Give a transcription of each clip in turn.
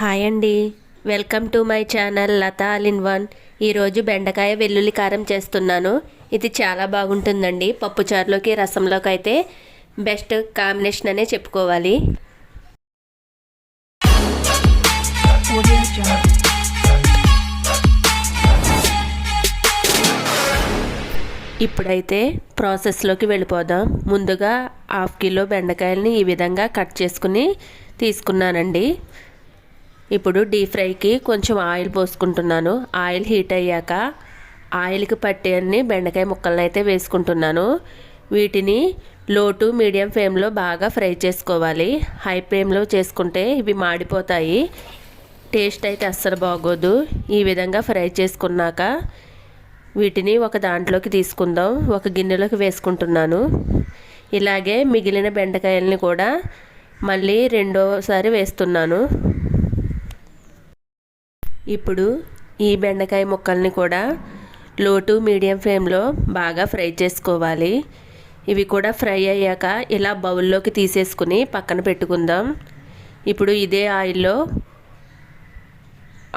Hi అండి. Welcome to my channel Latha all in one. ఈరోజు బెండకాయ వెల్లుల్లి కారం చేస్తున్నాను. ఇది చాలా బాగుంటుందండి. పప్పుచారులోకి రసంలోకి అయితే బెస్ట్ కాంబినేషన్ అనే చెప్పుకోవాలి. ఇప్పుడైతే ప్రాసెస్లోకి వెళ్ళిపోదాం. ముందుగా హాఫ్ కిలో బెండకాయలని ఈ విధంగా కట్ చేసుకుని తీసుకున్నానండి. ఇప్పుడు డీప్ ఫ్రైకి కొంచెం ఆయిల్ పోసుకుంటున్నాను. ఆయిల్ హీట్ అయ్యాక ఆయిల్కి పట్టే అన్ని బెండకాయ ముక్కలను అయితే వేసుకుంటున్నాను. వీటిని లో టు మీడియం ఫ్లేమ్లో బాగా ఫ్రై చేసుకోవాలి. హై ఫ్లేమ్లో చేసుకుంటే ఇవి మాడిపోతాయి. టేస్ట్ అయితే అస్సలు బాగోదు. ఈ విధంగా ఫ్రై చేసుకున్నాక వీటిని ఒక దాంట్లోకి తీసుకుందాం. ఒక గిన్నెలోకి వేసుకుంటున్నాను. ఇలాగే మిగిలిన బెండకాయలని కూడా మళ్ళీ రెండోసారి వేస్తున్నాను. ఇప్పుడు ఈ బెండకాయ ముక్కల్ని కూడా లో టు మీడియం ఫ్లేమ్లో బాగా ఫ్రై చేసుకోవాలి. ఇవి కూడా ఫ్రై అయ్యాక ఇలా బౌల్లోకి తీసేసుకుని పక్కన పెట్టుకుందాం. ఇప్పుడు ఇదే ఆయిల్లో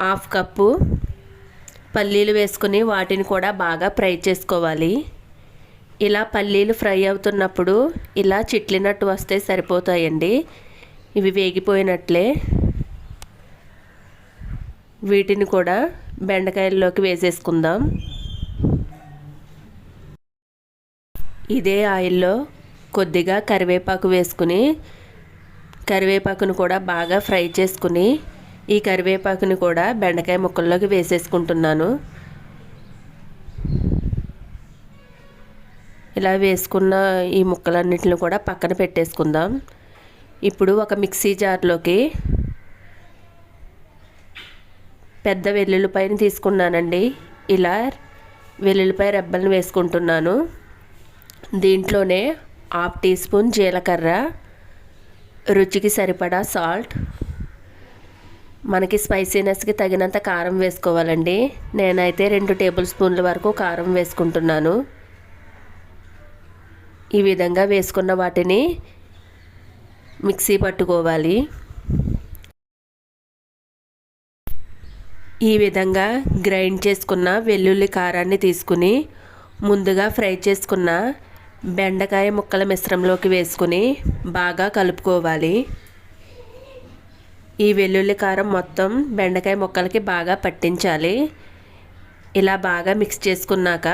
హాఫ్ కప్పు పల్లీలు వేసుకుని వాటిని కూడా బాగా ఫ్రై చేసుకోవాలి. ఇలా పల్లీలు ఫ్రై అవుతున్నప్పుడు ఇలా చిట్లినట్టు వస్తే సరిపోతాయండి. ఇవి వేగిపోయినట్లే. వీటిని కూడా బెండకాయల్లోకి వేసేసుకుందాం. ఇదే ఆయిల్లో కొద్దిగా కరివేపాకు వేసుకుని కరివేపాకును కూడా బాగా ఫ్రై చేసుకుని ఈ కరివేపాకుని కూడా బెండకాయ ముక్కల్లోకి వేసేసుకుంటున్నాను. ఇలా వేసుకున్న ఈ ముక్కలన్నిటిని కూడా పక్కన పెట్టేసుకుందాం. ఇప్పుడు ఒక మిక్సీ జార్లోకి పెద్ద వెల్లుల్లిపాయని తీసుకున్నానండి. ఇలా వెల్లుల్లిపాయ రెబ్బలను వేసుకుంటున్నాను. దీంట్లోనే హాఫ్ టీ స్పూన్ జీలకర్ర రుచికి సరిపడా సాల్ట్. మనకి స్పైసీనెస్కి తగినంత కారం వేసుకోవాలండి. నేనైతే రెండు టేబుల్ స్పూన్ల వరకు కారం వేసుకుంటున్నాను. ఈ విధంగా వేసుకున్న వాటిని మిక్సీ పట్టుకోవాలి. ఈ విధంగా గ్రైండ్ చేసుకున్న వెల్లుల్లి కారాన్ని తీసుకుని ముందుగా ఫ్రై చేసుకున్న బెండకాయ ముక్కల మిశ్రమంలోకి వేసుకుని బాగా కలుపుకోవాలి. ఈ వెల్లుల్లి కారం మొత్తం బెండకాయ ముక్కలకి బాగా పట్టించాలి. ఇలా బాగా మిక్స్ చేసుకున్నాక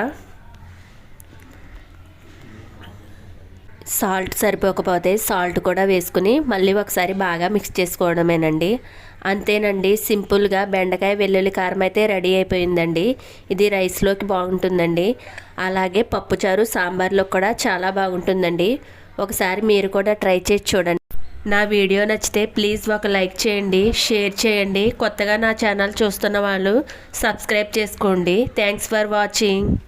సాల్ట్ సరిపోకపోతే సాల్ట్ కూడా వేసుకుని మళ్ళీ ఒకసారి బాగా మిక్స్ చేసుకోవడమేనండి. అంతేనండి సింపుల్గా బెండకాయ వెల్లుల్లి కారం అయితే రెడీ అయిపోయిందండి. ఇది రైస్లోకి బాగుంటుందండి. అలాగే పప్పుచారు సాంబార్లో కూడా చాలా బాగుంటుందండి. ఒకసారి మీరు కూడా ట్రై చేసి చూడండి. నా వీడియో నచ్చితే ప్లీజ్ ఒక లైక్ చేయండి షేర్ చేయండి. కొత్తగా నా ఛానల్ చూస్తున్న వాళ్ళు సబ్స్క్రైబ్ చేసుకోండి. Thanks for watching.